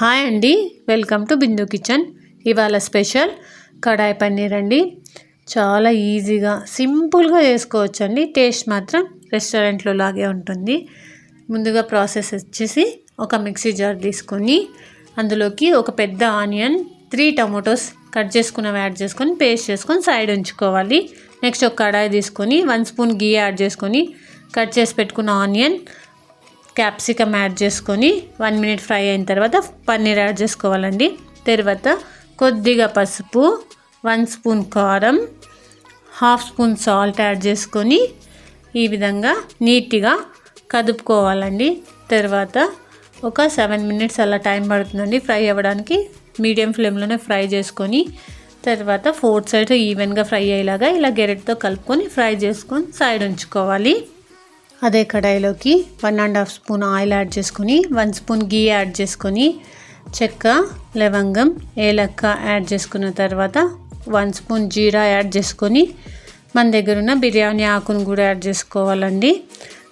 Hi అండి. Welcome to Bindu kitchen. ఇవాళ special kadai paneer అండి. చాలా ఈజీగా సింపుల్గా చేసుకోవచ్చు అండి టేస్ట్ మాత్రం రెస్టారెంట్లో లాగే ఉంటుంది. ముందుగా ప్రాసెస్ వచ్చేసి ఒక మిక్సీ జార్ తీసుకొని అందులోకి ఒక పెద్ద ఆనియన్ త్రీ టమాటోస్ కట్ చేసుకున్నవి యాడ్ చేసుకొని పేస్ట్ చేసుకొని సైడ్ ఉంచుకోవాలి. నెక్స్ట్ ఒక కడాయి తీసుకొని వన్ స్పూన్ గీ యాడ్ చేసుకొని కట్ చేసి పెట్టుకున్న ఆనియన్ క్యాప్సికమ్ యాడ్ చేసుకొని వన్ మినిట్ ఫ్రై అయిన తర్వాత పన్నీర్ యాడ్ చేసుకోవాలండి. తర్వాత కొద్దిగా పసుపు వన్ స్పూన్ కారం హాఫ్ స్పూన్ సాల్ట్ యాడ్ చేసుకొని ఈ విధంగా నీట్గా కదుపుకోవాలండి. తర్వాత ఒక సెవెన్ మినిట్స్ అలా టైం పడుతుందండి ఫ్రై అవ్వడానికి. మీడియం ఫ్లేమ్లోనే ఫ్రై చేసుకొని తర్వాత ఫోర్త్ సైడ్ ఈవెన్గా ఫ్రై అయ్యేలాగా ఇలా గెరెట్తో కలుపుకొని ఫ్రై చేసుకొని సైడ్ ఉంచుకోవాలి. అదే కడాయిలోకి one and half spoon oil add చేసుకొని వన్ స్పూన్ గీ యాడ్ చేసుకొని చెక్క లవంగం ఏలక్క యాడ్ చేసుకున్న తర్వాత వన్ స్పూన్ జీరా యాడ్ చేసుకొని మన దగ్గర ఉన్న బిర్యానీ ఆకును కూడా యాడ్ చేసుకోవాలండి.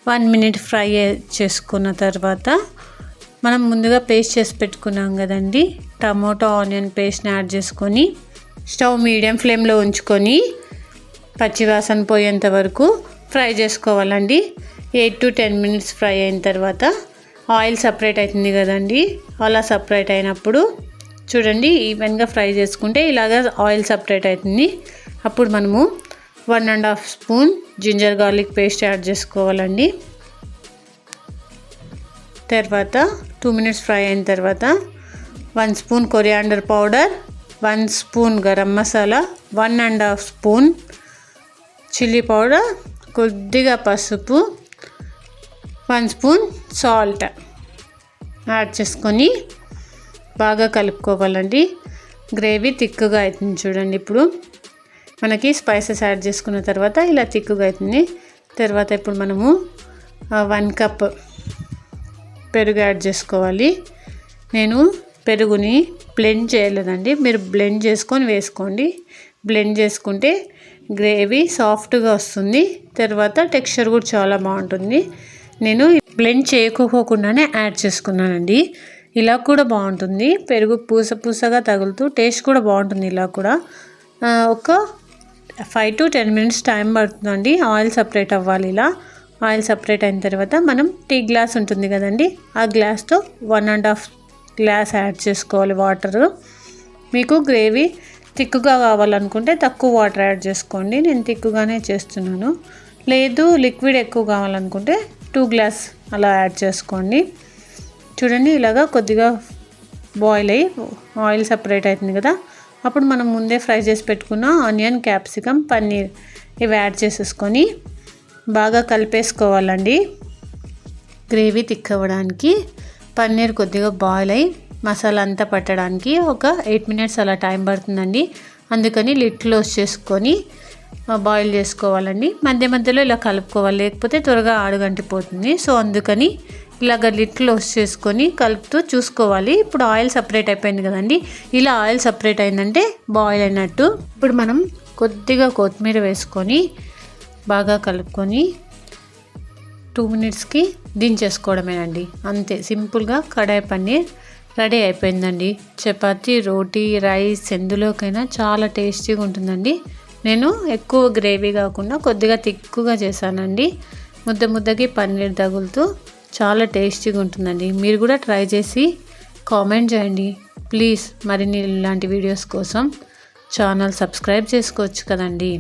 వన్ మినిట్ ఫ్రై చేసుకున్న తర్వాత మనం ముందుగా పేస్ట్ చేసి పెట్టుకున్నాం కదండి. టమోటో ఆనియన్ పేస్ట్ని యాడ్ చేసుకొని స్టవ్ మీడియం ఫ్లేమ్లో ఉంచుకొని పచ్చివాసన పోయేంత వరకు ఫ్రై చేసుకోవాలండి. Eight to ten minutes fry అయిన తర్వాత ఆయిల్ సపరేట్ అవుతుంది కదండి. అలా సపరేట్ అయినప్పుడు చూడండి ఈవెన్గా ఫ్రై చేసుకుంటే ఇలాగ ఆయిల్ సపరేట్ అవుతుంది. అప్పుడు మనము one and half spoon ginger garlic paste add చేసుకోవాలండి. తర్వాత టూ మినిట్స్ ఫ్రై అయిన తర్వాత one spoon coriander powder one spoon garam masala one and half spoon chilli powder కొద్దిగా పసుపు వన్ స్పూన్ సాల్ట్ యాడ్ చేసుకొని బాగా కలుపుకోవాలండి. గ్రేవీ తిక్కుగా అవుతుంది చూడండి ఇప్పుడు. మనకి స్పైసెస్ యాడ్ చేసుకున్న తర్వాత ఇలా తిక్కుగా అవుతుంది. తర్వాత ఇప్పుడు మనము వన్ కప్ పెరుగు యాడ్ చేసుకోవాలి. నేను పెరుగుని బ్లెండ్ చేయలేదండి. మీరు బ్లెండ్ చేసుకొని వేసుకోండి. బ్లెండ్ చేసుకుంటే గ్రేవీ సాఫ్ట్గా వస్తుంది. తర్వాత టెక్స్చర్ కూడా చాలా బాగుంటుంది. నేను బ్లెండ్ చేయకపోకుండానే యాడ్ చేసుకున్నానండి. ఇలా కూడా బాగుంటుంది. పెరుగు పూస పూసగా తగులుతూ టేస్ట్ కూడా బాగుంటుంది ఇలా కూడా. ఒక five to ten minutes time పడుతుందండి. ఆయిల్ సపరేట్ అవ్వాలి ఇలా. ఆయిల్ సపరేట్ అయిన తర్వాత మనం టీ గ్లాస్ ఉంటుంది కదండి. ఆ గ్లాస్తో one and half glass add చేసుకోవాలి వాటర్. మీకు గ్రేవీ థిక్గా కావాలనుకుంటే తక్కువ వాటర్ యాడ్ చేసుకోండి. నేను థిక్గానే చేస్తున్నాను. లేదు లిక్విడ్ ఎక్కువ కావాలనుకుంటే టూ గ్లాస్ అలా యాడ్ చేసుకోండి. చూడండి ఇలాగా కొద్దిగా బాయిల్ అయ్యి ఆయిల్ సపరేట్ అవుతుంది కదా. అప్పుడు మనం ముందే ఫ్రై చేసి పెట్టుకున్న ఆనియన్ క్యాప్సికమ్ పన్నీర్ ఇవి యాడ్ చేసేసుకొని బాగా కలిపేసుకోవాలండి. గ్రేవీ తిక్కవడానికి పన్నీర్ కొద్దిగా బాయిల్ అయ్యి మసాలా అంతా పట్టడానికి ఒక ఎయిట్ మినిట్స్ అలా టైం పడుతుందండి. అందుకని లిట్ క్లోజ్ చేసుకొని బాయిల్ చేసుకోవాలండి. మధ్య మధ్యలో ఇలా కలుపుకోవాలి. లేకపోతే త్వరగా ఆడుగంటిపోతుంది సో అందుకని ఇలాగ లిట్ క్లోజ్ చేసుకొని కలుపుతూ చూసుకోవాలి. ఇప్పుడు ఆయిల్ సపరేట్ అయిపోయింది కదండి. ఇలా ఆయిల్ సపరేట్ అయిందంటే బాయిల్ అయినట్టు. ఇప్పుడు మనం కొద్దిగా కొత్తిమీర వేసుకొని బాగా కలుపుకొని టూ మినిట్స్కి దించేసుకోవడమేనండి. అంతే. సింపుల్గా కడాయి పన్నీర్ రెడీ అయిపోయిందండి. చపాతి రోటీ రైస్ ఎందులోకైనా చాలా టేస్టీగా ఉంటుందండి. నేను ఎక్కువ గ్రేవీ కాకుండా కొద్దిగా తిక్కుగా చేశానండి. ముద్ద ముద్దకి పన్నీర్ తగులుతూ చాలా టేస్టీగా ఉంటుందండి. మీరు కూడా ట్రై చేసి కామెంట్ చేయండి. ప్లీజ్ మరిన్ని ఇలాంటి వీడియోస్ కోసం ఛానల్ సబ్స్క్రైబ్ చేసుకోవచ్చు కదండీ.